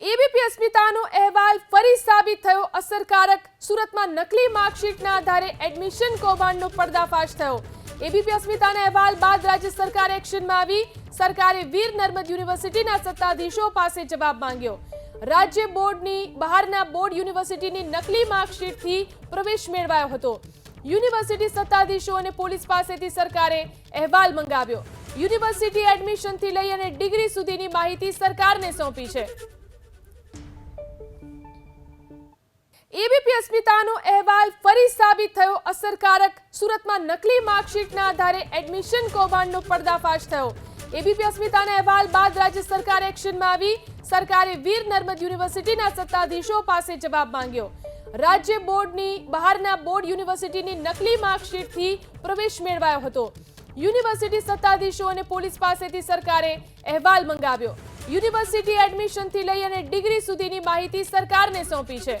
ABP અસ્મિતાનો અહેવાલ ફરી સાબિત થયો. અસરકારક સુરતમાં નકલી માર્કશીટના આધારે એડમિશન કૌભાંડનો પર્દાફાશ થયો. એબીપી અસ્મિતાના અહેવાલ બાદ રાજ્ય સરકાર એક્શનમાં આવી. સરકારે વીર નર્મદ યુનિવર્સિટીના સત્તાધીશો પાસે જવાબ માંગ્યો. રાજ્ય બોર્ડની બહારના બોર્ડ યુનિવર્સિટીની નકલી માર્કશીટથી પ્રવેશ મેળવાયો હતો. યુનિવર્સિટી સત્તાધીશો અને પોલીસ પાસેથી સરકારે અહેવાલ મંગાવ્યો. યુનિવર્સિટી એડમિશનથી લઈ અને ડિગ્રી સુધીની માહિતી સરકારને સોંપી છે. એબીપી અસ્મિતાનો અહેવાલ ફરી સાબિત થયો. અસરકારક સુરતમાં નકલી માર્કશીટના આધારે એડમિશન કૌભાંડનો પર્દાફાશ થયો. એબીપી અસ્મિતાના અહેવાલ બાદ રાજ્ય સરકાર એક્શનમાં આવી. સરકારે વીર નર્મદ યુનિવર્સિટીના સત્તાધીશો પાસે જવાબ માંગ્યો. રાજ્ય બોર્ડની બહારના બોર્ડ યુનિવર્સિટીની નકલી માર્કશીટથી પ્રવેશ મેળવાયો હતો. યુનિવર્સિટી સત્તાધીશો અને પોલીસ પાસેથી સરકારે અહેવાલ મંગાવ્યો. યુનિવર્સિટી એડમિશનથી લઈ અને ડિગ્રી સુધીની માહિતી સરકારને સોંપી છે.